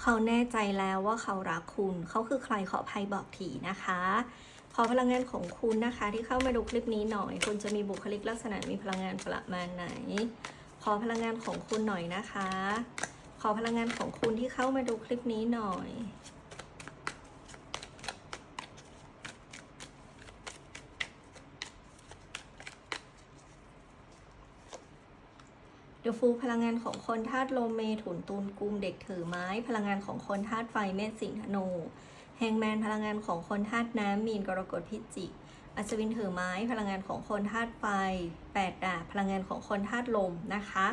เขาแน่ใจแล้วว่าเขารักคุณ เขาคือใครขอภัยบอกทีนะคะ ขอพลังงานของคุณนะคะ ที่เข้ามาดูคลิปนี้หน่อย คุณจะมีบุคลิกลักษณะมีพลังงานประมาณไหน ขอพลังงานของคุณหน่อยนะคะ ขอพลังงานของคุณที่เข้ามาดูคลิปนี้หน่อย เดอะฟูพลังงานของคนธาตุลมเมถุนตุลกุมเด็กถือไม้ พลังงานของคนธาตุไฟเมษสิงห์ธนูแฮงแมนพลังงานของคนธาตุน้ำมีนกรกฎพิจิกอัศวินถือไม้พลังงานของคนธาตุไฟแปดดาบพลังงานของคนธาตุลมนะคะ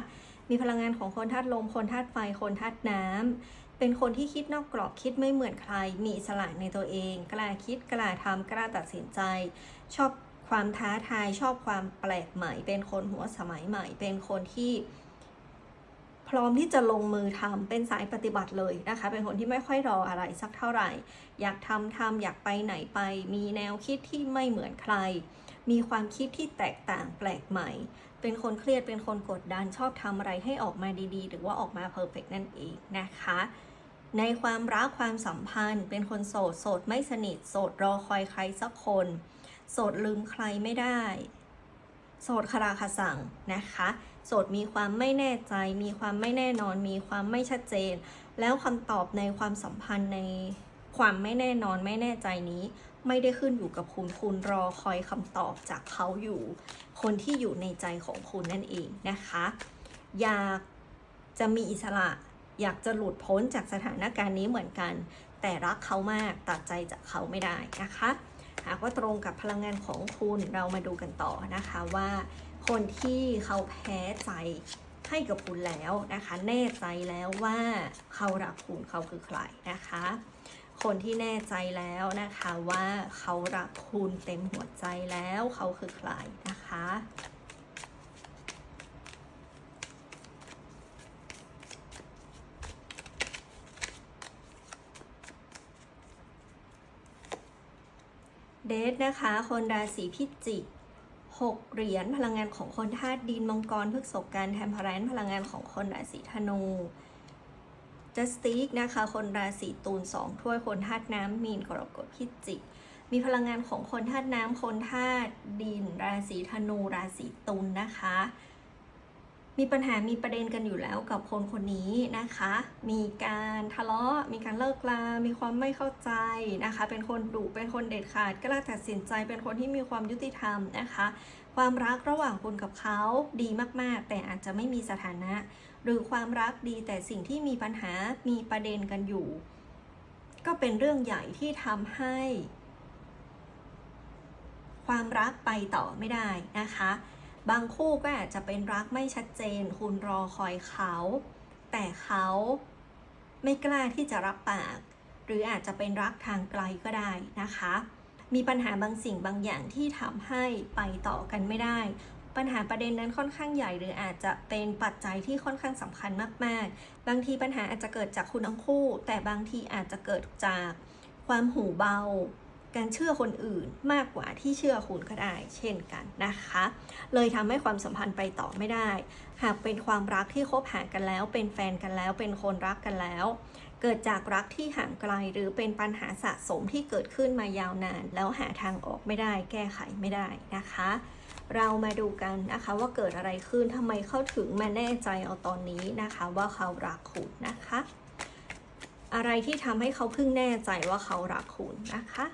มีพลังงานของคนธาตุลม คนธาตุไฟ คนธาตุน้ำเป็นคนที่คิดนอกกรอบคิดไม่เหมือนใคร มีอิสระในตัวเอง กล้าคิดกล้าทำกล้าตัดสินใจ ชอบ ความท้าทายชอบความแปลกใหม่ เป็นคนหัวสมัยใหม่ เป็นคนที่ พร้อมที่จะลงมือทำเป็นสายปฏิบัติเลยนะคะ เป็นคนที่ไม่ค่อยรออะไรสักเท่าไหร่ อยากทำทำอยากไปไหนไป มีแนวคิดที่ไม่เหมือนใคร มีความคิดที่แตกต่างแปลกใหม่ เป็นคนเครียดเป็นคนกดดันชอบทำอะไรให้ออกมาดีๆ หรือว่าออกมาเพอร์เฟกนั่นเองนะคะในความรักความสัมพันธ์ เป็นคนโสด โสดไม่สนิท โสดรอคอยใครสักคน โสดลืมใครไม่ได้ โสดคาราคาสั่งนะคะ โสดมีความไม่แน่ใจ มีความไม่แน่นอน มีความไม่ชัดเจน แล้วคำตอบในความสัมพันธ์ในความไม่แน่นอนไม่แน่ใจนี้ ไม่ได้ขึ้นอยู่กับคุณคุณรอคอยคำตอบจากเขาอยู่ คนที่อยู่ในใจของคุณนั่นเองนะคะ อยากจะมีอิสระอยากจะหลุดพ้นจากสถานการณ์นี้เหมือนกัน แต่รักเขามากตัดใจจากเขาไม่ได้นะคะ หากว่าตรงกับพลังงานของคุณเรามาดูกันต่อนะคะว่าคนที่เขาแพ้ใจให้กับคุณแล้วนะคะ แน่ใจแล้วว่าเขารักคุณเขาคือใครนะคะ คนที่แน่ใจแล้วนะคะว่าเขารักคุณเต็มหัวใจแล้วเขาคือใครนะคะ เดทนะคะ คนราศีพิจิกหกเหรียญพลังงานของคนธาตุดินมังกรพฤษกการแทมพารันพลังงานของคนราศีธนูจัสติกนะคะ คนราศีตูนสองถ้วยคนธาตุน้ำมีนกรกฎพิจิก มีพลังงานของคนธาตุน้ำคนธาตุดิน ราศีธนูราศีตุลนะคะ มีปัญหามีประเด็นกันอยู่แล้วกับคนคนนี้นะคะ มีการทะเลาะ มีการเลิกลา มีความไม่เข้าใจนะคะ เป็นคนดุ เป็นคนเด็ดขาดกล้าตัดสินใจ เป็นคนที่มีความยุติธรรมนะคะ ความรักระหว่างคุณกับเขาดีมากๆ แต่อาจจะไม่มีสถานะ หรือความรักดีแต่สิ่งที่มีปัญหา มีประเด็นกันอยู่ ก็เป็นเรื่องใหญ่ที่ทำให้ ความรักไปต่อไม่ได้นะคะ บางคู่ก็อาจจะเป็นรักไม่ชัดเจน คุณรอคอยเขา แต่เขาไม่กล้าที่จะรับปาก หรืออาจจะเป็นรักทางไกลก็ได้นะคะ มีปัญหาบางสิ่งบางอย่างที่ทำให้ไปต่อกันไม่ได้ ปัญหาประเด็นนั้นค่อนข้างใหญ่หรืออาจจะเป็นปัจจัยที่ค่อนข้างสำคัญมาก ๆ บางทีปัญหาอาจจะเกิดจากคุณทั้งคู่ แต่บางทีอาจจะเกิดจากความหูเบา การเชื่อคนอื่นมากกว่าที่เชื่อคุณก็ได้ เช่นกันนะคะ เลยทำให้ความสัมพันธ์ไปต่อไม่ได้ หากเป็นความรักที่คบหากันแล้ว เป็นแฟนกันแล้ว เป็นคนรักกันแล้ว เกิดจากรักที่ห่างไกลหรือเป็นปัญหาสะสมที่เกิดขึ้นมายาวนาน แล้วหาทางออกไม่ได้ แก้ไขไม่ได้นะคะ เรามาดูกันนะคะว่าเกิดอะไรขึ้นทำไมเขาถึงมาแน่ใจเอาตอนนี้นะคะ ว่าเขารักคุณนะคะ อะไรที่ทำให้เขาเพิ่งแน่ใจว่าเขารักคุณนะคะ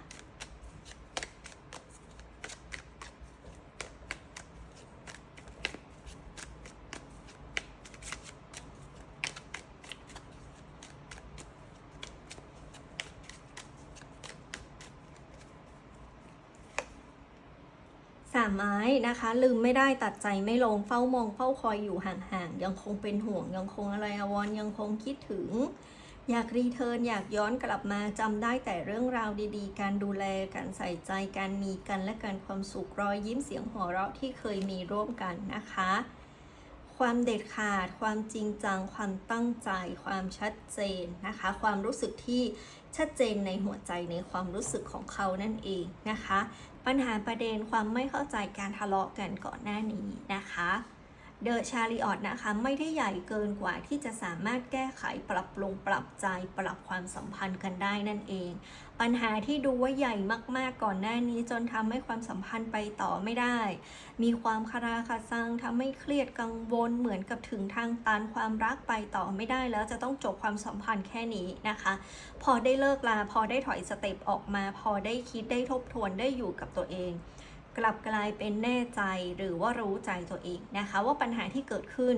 าไม้นะคะ ลืมไม่ได้ตัดใจไม่ลงเฝ้ามองเฝ้าคอยอยู่ห่างๆ ยังคงเป็นห่วง ยังคงอะไรอวรยังคงคิดถึง อยากรีเทิร์นอยากย้อนกลับมาจำได้แต่เรื่องราวดีๆ การดูแลการใส่ใจการมีกันและการความสุขรอยยิ้มเสียงหัวเราะที่เคยมีร่วมกันนะคะ ความเด็ดขาด ความจริงจัง ความตั้งใจ ความชัดเจนนะคะ ความรู้สึกที่ชัดเจนในหัวใจในความรู้สึกของเขานั่นเองนะคะ ปัญหาประเด็นความไม่เข้าใจการทะเลาะกันก่อนหน้านี้นะคะ เดอะชาริออตนะคะ ไม่ได้ใหญ่เกินกว่าที่จะสามารถแก้ไขปรับปรุงปรับใจปรับความสัมพันธ์กันได้นั่นเอง ปัญหาที่ดูว่าใหญ่มากๆก่อนหน้านี้จนทำให้ความสัมพันธ์ไปต่อไม่ได้ มีความคาราคาซังทำให้เครียดกังวลเหมือนกับถึงทางตันความรักไปต่อไม่ได้ แล้วจะต้องจบความสัมพันธ์แค่นี้นะคะ พอได้เลิกลาพอได้ถอยสเต็ปออกมา พอได้คิดได้ทบทวนได้อยู่กับตัวเอง กลับกลายเป็นแน่ใจหรือว่ารู้ใจตัวเองนะคะ ว่าปัญหาที่เกิดขึ้น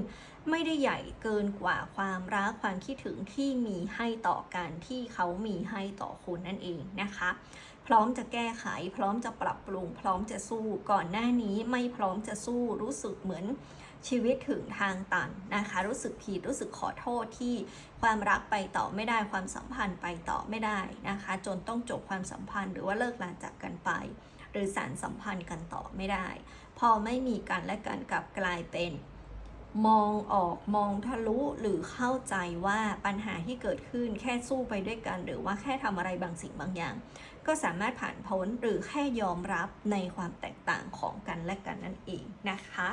ไม่ได้ใหญ่เกินกว่าความรักความคิดถึงที่มีให้ต่อกันที่เขามีให้ต่อคุณนั่นเองนะคะ พร้อมจะแก้ไข พร้อมจะปรับปรุง พร้อมจะสู้ก่อนหน้านี้ไม่พร้อมจะสู้รู้สึกเหมือนชีวิตถึงทางตันนะคะ รู้สึกผิดรู้สึกขอโทษที่ความรักไปต่อไม่ได้ความสัมพันธ์ไปต่อไม่ได้นะคะ จนต้องจบความสัมพันธ์หรือว่าเลิกลาจากกันไป หรือสารสัมพันธ์กันต่อไม่ได้ พอไม่มีกันและกันกลับกลายเป็น มองออกมองทะลุหรือเข้าใจว่าปัญหาที่เกิดขึ้นแค่สู้ไปด้วยกัน หรือว่าแค่ทำอะไรบางสิ่งบางอย่าง ก็สามารถผ่านพ้นหรือแค่ยอมรับในความแตกต่างของกันและกันนั่นเองนะคะ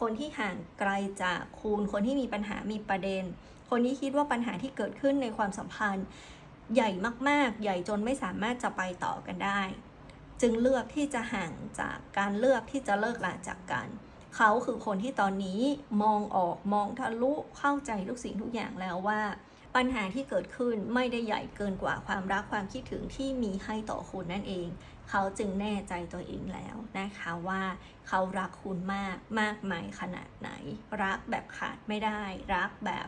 คนที่ห่างไกลจากคุณ คนที่มีปัญหา มีประเด็น คนที่คิดว่าปัญหาที่เกิดขึ้นในความสัมพันธ์ ใหญ่มาก ๆ ใหญ่จนไม่สามารถจะไปต่อกันได้ จึงเลือกที่จะห่างจากการเลือกที่จะเลิกลาจากกัน เขาคือคนที่ตอนนี้มองออกมองทะลุเข้าใจทุกสิ่งทุกอย่างแล้วว่า ปัญหาที่เกิดขึ้นไม่ได้ใหญ่เกินกว่าความรักความคิดถึงที่มีให้ต่อคุณนั่นเอง เขาจึงแน่ใจตัวเองแล้วนะคะว่าเขารักคุณมากมากมายขนาดไหน รักแบบขาดไม่ได้ รักแบบ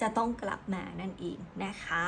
จะต้องกลับมานั่นเองนะคะ